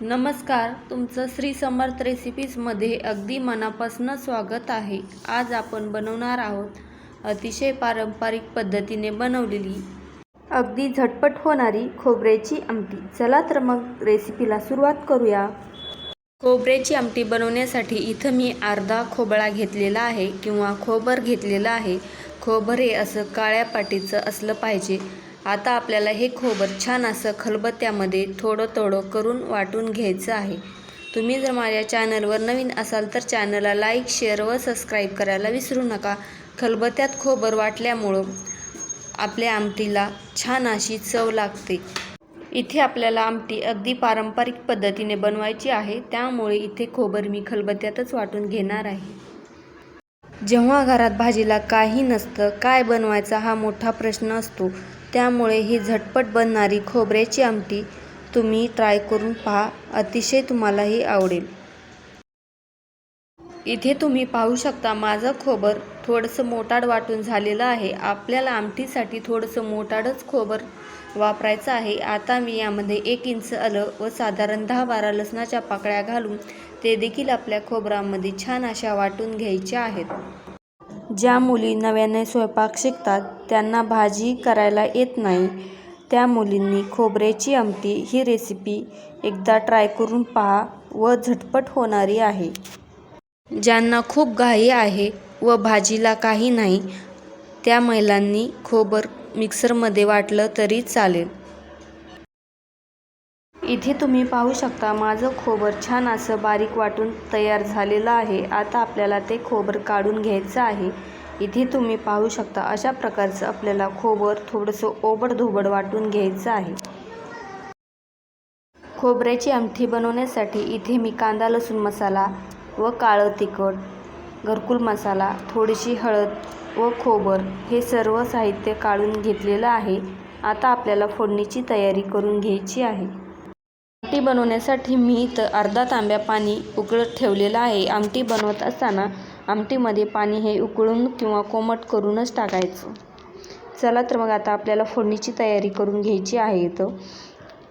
नमस्कार तुमचं श्री समर्थ रेसिपीजमध्ये अगदी मनापासून स्वागत आहे. आज आपण बनवणार आहोत अतिशय पारंपरिक पद्धतीने बनवलेली अगदी झटपट होणारी खोबऱ्याची आमटी. चला तर मग रेसिपीला सुरुवात करूया. खोबऱ्याची आमटी बनवण्यासाठी इथं मी अर्धा खोबळा घेतलेला आहे किंवा खोबर घेतलेलं आहे. खोबर हे असं काळ्या पाटीचं असलं पाहिजे. आता आपल्याला हे खोबर छान असं खलबत्त्यामध्ये थोडं थोडं करून वाटून घ्यायचं आहे. तुम्ही जर माझ्या चॅनलवर नवीन असाल तर चॅनलला लाईक शेअर व सबस्क्राईब करायला विसरू नका. खलबत्त्यात खोबर वाटल्यामुळं आपल्या आमटीला छान अशी चव लागते. इथे आपल्याला आमटी अगदी पारंपरिक पद्धतीने बनवायची आहे. त्यामुळे इथे खोबर मी खलबत्त्यातच वाटून घेणार आहे. जेव्हा घरात भाजीला काही नसतं काय बनवायचा हा मोठा प्रश्न असतो. त्यामुळे ही झटपट बनणारी खोबऱ्याची आमटी तुम्ही ट्राय करून पहा. अतिशय तुम्हालाही आवडेल. इथे तुम्ही पाहू शकता माझं खोबर थोडंसं मोटाड वाटून झालेलं आहे. आपल्याला आमटीसाठी थोडंसं मोटाडच खोबर वापरायचं आहे. आता मी यामध्ये एक इंच आलं व साधारण दहा बारा लसणाच्या पाकळ्या घालून ते देखील आपल्या खोबरामध्ये छान अशा वाटून घ्यायच्या आहेत. ज्या मुली नव्याने स्वयंपाक शिकतात त्यांना भाजी करायला येत नाही. त्या मुलींनी खोबऱ्याची आमटी ही रेसिपी एकदा ट्राय करून पहा व झटपट होणारी आहे. ज्यांना खूप घाई आहे व भाजीला काही नाही. त्या महिलांनी खोबर मिक्सरमध्ये वाटलं तरी चालेल. इथे तुम्ही पाहू शकता माझं खोबर छान असं बारीक वाटून तयार झालेलं आहे. आता आपल्याला ते खोबर काढून घ्यायचं आहे. इथे तुम्ही पाहू शकता अशा प्रकारचं आपल्याला खोबर थोडंसं ओबडधोबड वाटून घ्यायचं आहे. खोबऱ्याची आमठी बनवण्यासाठी इथे मी कांदा लसूण मसाला व काळं तिखट घरकुल मसाला थोडीशी हळद व खोबर हे सर्व साहित्य काढून घेतलेलं आहे. आता आपल्याला फोडणीची तयारी करून घ्यायची आहे. आमटी बनवण्यासाठी मी इथं अर्धा तांब्या पाणी उकळत ठेवलेलं आहे. आमटी बनवत असताना आमटीमध्ये पाणी हे उकळून किंवा कोमट करूनच टाकायचं. चला तर मग आता आपल्याला फोडणीची तयारी करून घ्यायची आहे इथं.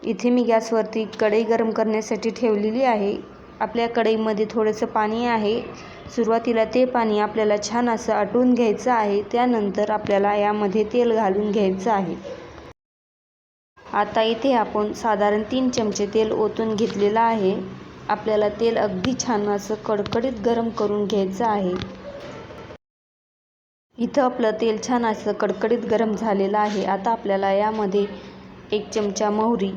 इथे मी गॅसवरती कढई गरम करण्यासाठी ठेवलेली आहे. आपल्या कढईमध्ये थोडंसं पाणी आहे. सुरुवातीला ते पाणी आपल्याला छान असं आटवून घ्यायचं आहे त्यानंतर आपल्याला यामध्ये तेल घालून घ्यायचं आहे. आता इथे आपण साधारण तीन चमचे तेल ओतून घेतलेलं आहे. आपल्याला तेल अगदी छान असं कडकडीत गरम करून घ्यायचं आहे. इथं आपलं तेल छान असं कडकडीत गरम झालेलं आहे. आता आपल्याला यामध्ये एक चमचा मोहरी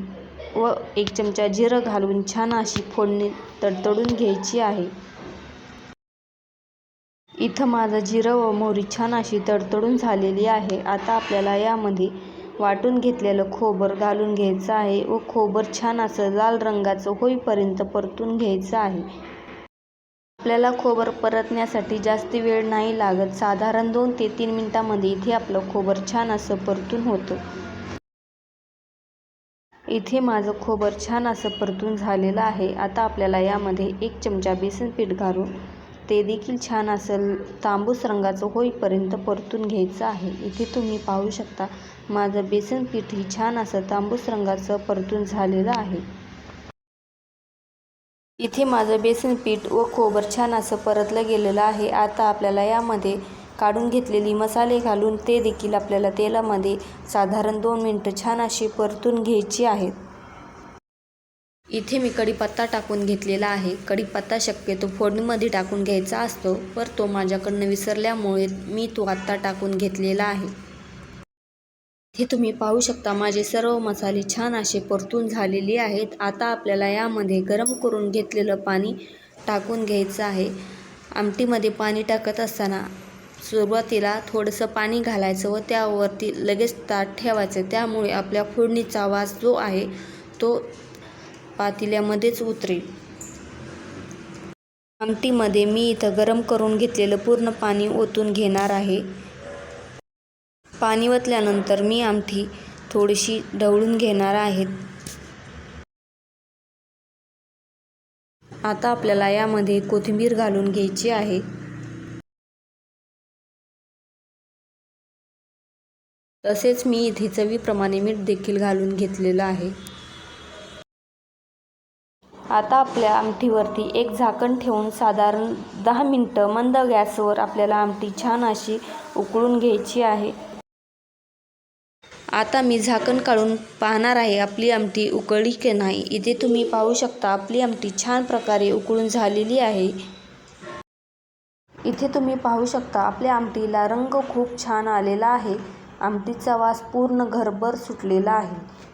व एक चमचा जिरं घालून छान अशी फोडणी तडतडून घ्यायची आहे. इथं माझं जिरं व मोहरी छान अशी तडतडून झालेली आहे. आता आपल्याला यामध्ये वाटून घेतलेलं खोबर घालून घ्यायचं आहे व खोबर छान असं लाल रंगाचं होईपर्यंत परतून घ्यायचं आहे. आपल्याला खोबर परतण्यासाठी जास्त वेळ नाही लागत. साधारण दोन ते तीन मिनटामध्ये इथे आपलं खोबर छान असं परतून होतं. इथे माझं खोबर छान असं परतून झालेलं आहे. आता आपल्याला यामध्ये एक चमचा बेसन पीठ घालून ते देखील छान असं तांबूस रंगाचं होईपर्यंत परतून घ्यायचं आहे. इथे तुम्ही पाहू शकता माझं बेसन पीठही छान असं तांबूस रंगाचं परतून झालेलं आहे. इथे माझं बेसन पीठ व खोबर छान असं परतलं गेलेलं आहे. आता आपल्याला यामध्ये काढून घेतलेली मसाले घालून ते देखील आपल्याला तेलामध्ये साधारण दोन मिनटं छान अशी परतून घ्यायची आहेत. इथे मी कढीपत्ता टाकून घेतलेला आहे. कढीपत्ता शक्यतो फोडणीमध्ये टाकून घ्यायचा असतो पर तो माझ्याकडनं विसरल्यामुळे मी तो आत्ता टाकून घेतलेला आहे. हे तुम्ही पाहू शकता माझे सर्व मसाले छान असे परतून झालेले आहेत. आता आपल्याला यामध्ये गरम करून घेतलेलं पाणी टाकून घ्यायचं आहे. आमटीमध्ये पाणी टाकत असताना सुरुवातीला थोडंसं पाणी घालायचं व त्यावरती लगेच ताट ठेवायचं. त्यामुळे आपल्या फोडणीचा वास जो आहे तो पातेल्यामध्येच उतरेल. आमटीमध्ये मी इथं गरम करून घेतलेलं पूर्ण पाणी ओतून घेणार आहे. पाणी ओतल्यानंतर मी आमटी थोडीशी ढवळून घेणार आहेत आता आपल्याला यामध्ये कोथिंबीर घालून घ्यायची आहे. तसेच मी इथे चवीप्रमाणे मीठ देखील घालून घेतलेलं आहे. आता आपल्या आमटीवरती एक झाकण ठेवून साधारण दहा मिनटं मंद गॅसवर आपल्याला आमटी छान अशी उकळून घ्यायची आहे. आता मी झाकण काढून पाहणार आहे आपली आमटी उकळली की नाही. इथे तुम्ही पाहू शकता आपली आमटी छान प्रकारे उकळून झालेली आहे. इथे तुम्ही पाहू शकता आपल्या आमटीला रंग खूप छान आलेला आहे. आमटीचा वास पूर्ण घरभर सुटलेला आहे.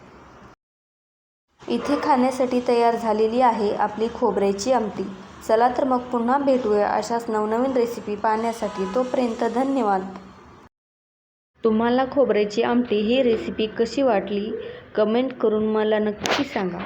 इथे खाण्यासाठी तयार झालेली आहे आपली खोबऱ्याची आमटी. चला तर मग पुन्हा भेटूया अशाच नवनवीन रेसिपी पाहण्यासाठी. तोपर्यंत धन्यवाद. तुम्हाला खोबऱ्याची आमटी ही रेसिपी कशी वाटली? कमेंट करून मला नक्की सांगा.